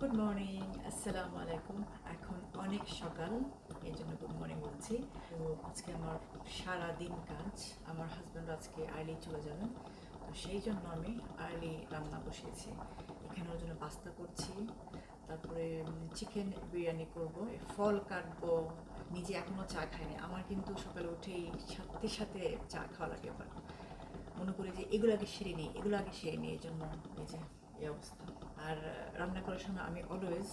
Good morning আসসালামু আলাইকুম এখন অনেক সকাল এই জন্য গুড মর্নিং বলছি। তো আজকে আমার সারা দিন কাজ, আমার হাজব্যান্ড আজকে আর্লি চলে যাবেন। তো সেই জন্য আমি আর্লি রান্না বসিয়েছি। এখানে ওর জন্য পাস্তা করছি। তারপরে চিকেন বিরিয়ানি করব ফল কাটবো। নিজে এখনও চা খাইনি। আমার কিন্তু সকালে উঠেই সাথে সাথে চা খাওয়া লাগে এবার মনে করি যে এগুলো আগে সেরে নিই, এগুলো আগে সেরে নিই এই জন্য এই যে আর রান্না করার সময় আমি অলওয়েজ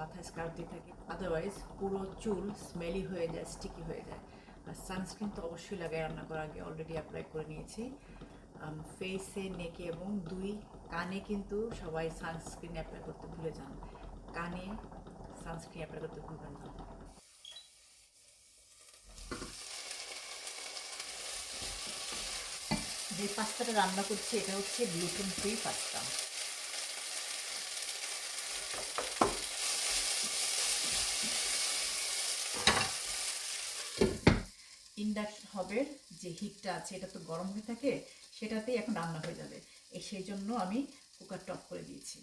মাথায় স্কার্ফ দিয়ে থাকি। আদারওয়াইজ পুরো চুল স্মেলি হয়ে যায় স্টিকি হয়ে যায়। আর সানস্ক্রিন তো অবশ্যই লাগাই রান্না করার আগে অলরেডি অ্যাপ্লাই করে নিয়েছি। ফেসে নেকে এবং দুই কানে কিন্তু সবাই সানস্ক্রিন অ্যাপ্লাই করতে ভুলে যান। কানে সানস্ক্রিন অ্যাপ্লাই করতে ভুলবেন না। যে পাস্তাটা রান্না করছি, এটা হচ্ছে গ্লুটেন ফ্রি পাস্তা। ইন্ডাকশন যে হিটটা আছে, এটা তো গরম হয়ে থাকে, সেটাতেই এখন রান্না হয়ে যাবে। এই সেই জন্য আমি কুকার টপ করে দিয়েছি।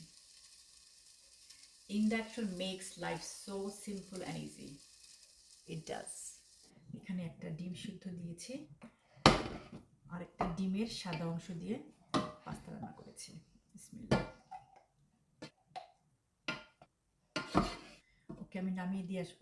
Induction makes life so simple and easy it does এখানে একটা ডিম সিদ্ধ দিয়েছি। আর একটা ডিমের সাদা অংশ দিয়ে পাস্তা রান্না করেছি। ওকে, আমি নামিয়ে দিয়ে আসব।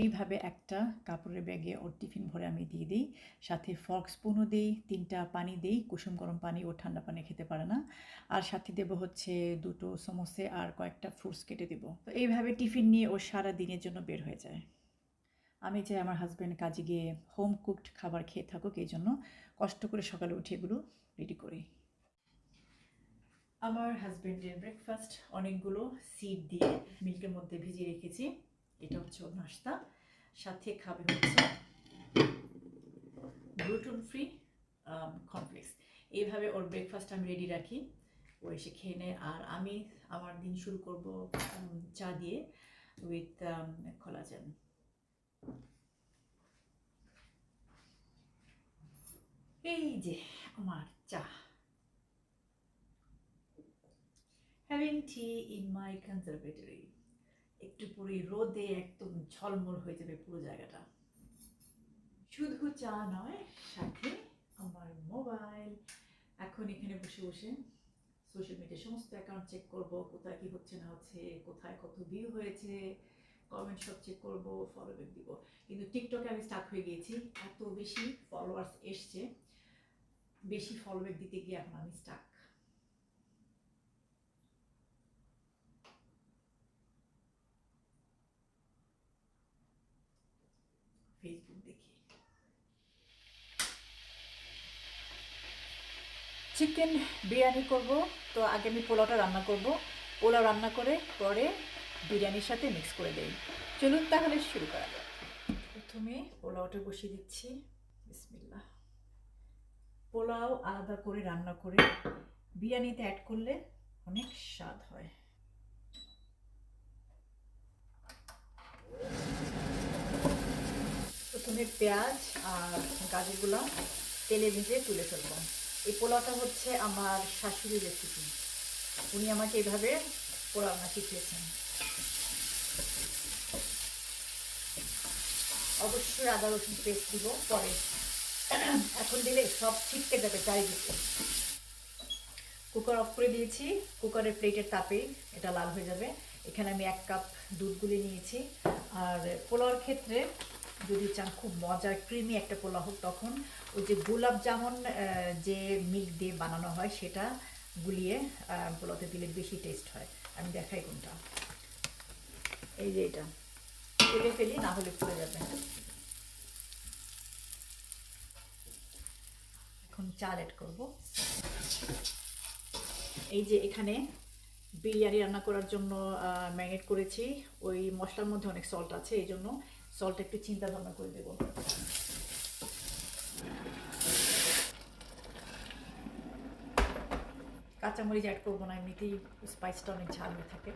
এইভাবে একটা কাপড়ের ব্যাগে ওর টিফিন ভরে আমি দিয়ে দিই, সাথে ফক্স স্পুনও দিই, তিনটা পানি দিই, কুসুম গরম পানি ও ঠান্ডা পানি খেতে পারে না। আর সাথে দেব হচ্ছে দুটো সমোসে আর কয়েকটা ফ্রুটস কেটে দেবো। তো এইভাবে টিফিন নিয়ে ও সারা দিনের জন্য বের হয়ে যায়। আমি চাই আমার হাজব্যান্ড কাজে গিয়ে হোম কুকড খাবার খেয়ে থাকুক এই জন্য কষ্ট করে সকালে উঠে এগুলো রেডি করি। আমার হাজব্যান্ডের ব্রেকফাস্ট অনেকগুলো সিড দিয়ে মিল্কের মধ্যে ভিজিয়ে রেখেছি। এটা হচ্ছে ওর নাস্তা। সাথে খাবে হচ্ছে গ্লুটেন ফ্রি কমপ্লেক্স এইভাবে ওর ব্রেকফাস্ট আমি রেডি রাখি। ও এসে খেয়ে নেয়। আর আমি আমার দিন শুরু করব চা দিয়ে উইথ কোলাজেন এই যে আমার চা। Having tea in my conservatory একটু পরে রোদে একদম ঝলমল হয়ে যাবে পুরো জায়গাটা। শুধু চা নয়, সাথে আমার মোবাইল। এখন এখানে বসে বসে সোশ্যাল মিডিয়া সমস্ত অ্যাকাউন্ট চেক করব, কোথায় কি হচ্ছে না হচ্ছে, কোথায় কত ভিউ হয়েছে কমেন্ট সব চেক করব ফলো ব্যাক দিব। কিন্তু টিকটকে আমি স্টার্ট হয়ে গিয়েছি, এত বেশি ফলোয়ার্স এসছে। বেশি ফলো ব্যাক দিতে গিয়ে এখন আমি স্টাক ফেসবুক দেখি। চিকেন বিরিয়ানি করব, তো আগে আমি পোলাওটা রান্না করব। পোলাও রান্না করে পরে বিরিয়ানির সাথে মিক্স করে দেই। চলুন তাহলে শুরু করা যাক। প্রথমে পোলাওটা বসিয়ে দিচ্ছি। বিসমিল্লাহ। পোলাও আলাদা করে রান্না করে বিরিয়ানিতে অ্যাড করলে অনেক স্বাদ হয়। প্রথমে পেঁয়াজ আর গাজরগুলো তেলে ভেজে তুলে ফেলব। এই পোলাওটা হচ্ছে আমার শাশুড়ির রেসিপি উনি আমাকে এভাবে পোলাও রান্না শিখিয়েছেন অবশ্যই আদা, রসুন পেস্ট দিব, পরে এখন দিলে সব ছিটকে যাবে চারিদিকে। কুকার অফ করে দিয়েছি। কুকারের প্লেটের তাপে এটা লাল হয়ে যাবে। এখানে আমি এক কাপ দুধ গুলে নিয়েছি। আর পোলাওয়ার ক্ষেত্রে যদি চান খুব মজার, ক্রিমি একটা পোলাও হোক, তখন ওই যে গোলাপ জামুন যে মিল্ক দিয়ে বানানো হয়, সেটা গুলিয়ে পোলাওতে দিলে বেশি টেস্ট হয়। আমি দেখাই কোনটা। এই যে এটা। ফেলে ফেলি, না হলে পুড়ে যাবে। এখন চাল অ্যাড করব। এই যে এখানে বিরিয়ানি রান্না করার জন্য ম্যারিনেট করেছি। ওই মশলার মধ্যে অনেক সল্ট আছে, এই জন্য সল্ট একটু চিন্তা ভাবনা করে দেবো। কাঁচামরিচ অ্যাড করব না, এমনিতেই স্পাইসটা অনেক ঝাল হয়ে থাকে।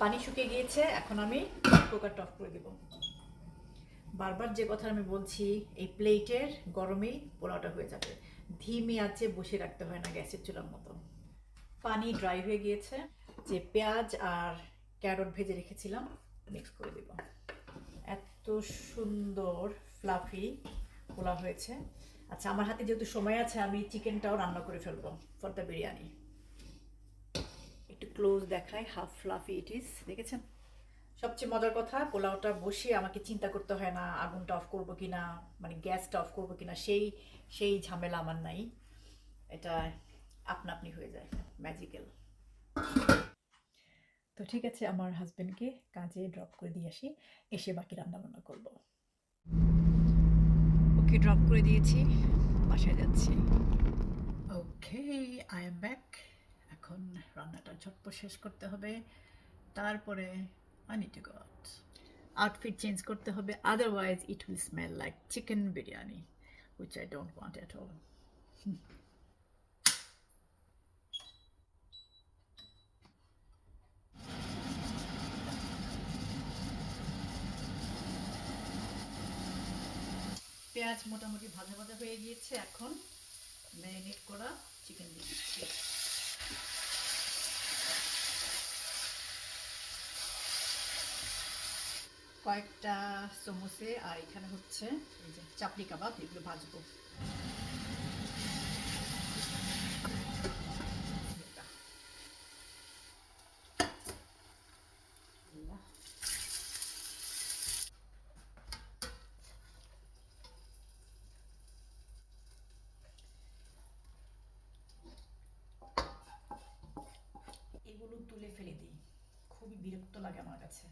পানি শুকিয়ে গিয়েছে, এখন আমি কুকারটা অফ করে দেব। বারবার যে কথা আমি বলছি, এই প্লেটের গরমেই পোলাওটা হয়ে যাবে। ধিমি আছে, বসে রাখতে হয় না গ্যাসের চুলার মতো। পানি ড্রাই হয়ে গিয়েছে। যে পেঁয়াজ আর ক্যারট ভেজে রেখেছিলাম মিক্স করে দেব। এত সুন্দর ফ্লাফি পোলা হয়েছে। আচ্ছা আমার হাতে যেহেতু সময় আছে, আমি চিকেনটাও রান্না করে ফেলব ফর দ্য বিরিয়ানি একটু ক্লোজ দেখায় হাফ ফ্লাফি ইট ইজ দেখেছেন? সবচেয়ে মজার কথা, পোলাওটা বসিয়ে আমাকে চিন্তা করতে হয় না, আগুনটা অফ করব কি না মানে গ্যাসটা অফ করব কি না সেই সেই ঝামেলা আমার নাই। এটা আপনা আপনি হয়ে যায় ম্যাজিক্যাল তো ঠিক আছে আমার হাজবেন্ডকে কাজে ড্রপ করে দিয়ে আসি এসে বাকি রান্না বান্না করব। ওকে ড্রপ করে দিয়েছি বাসায় যাচ্ছি। ওকে আই এম ব্যাক এখন রান্নাটা ঝটপট শেষ করতে হবে তারপরে I need to go out outfit change করতে হবে otherwise it will smell like chicken biryani which I don't want at all পেঁয়াজ মোটামুটি ভাজা ভাজা হয়ে গিয়েছে, এখন ম্যারিনেট করা চিকেন দিয়ে দিচ্ছি। কয়েকটা সমোসে আর এখানে হচ্ছে এই যে চাপড়ি কাবাব, এগুলো ভাজবো আল্লাহ। এগুলো তুলে ফেলে দিই খুবই বিরক্ত লাগে আমার কাছে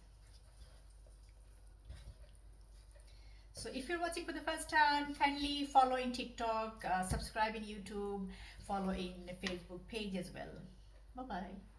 So if you're watching for the first time, kindly follow in TikTok, uh, subscribe in YouTube, follow in the Facebook page as well. Bye bye.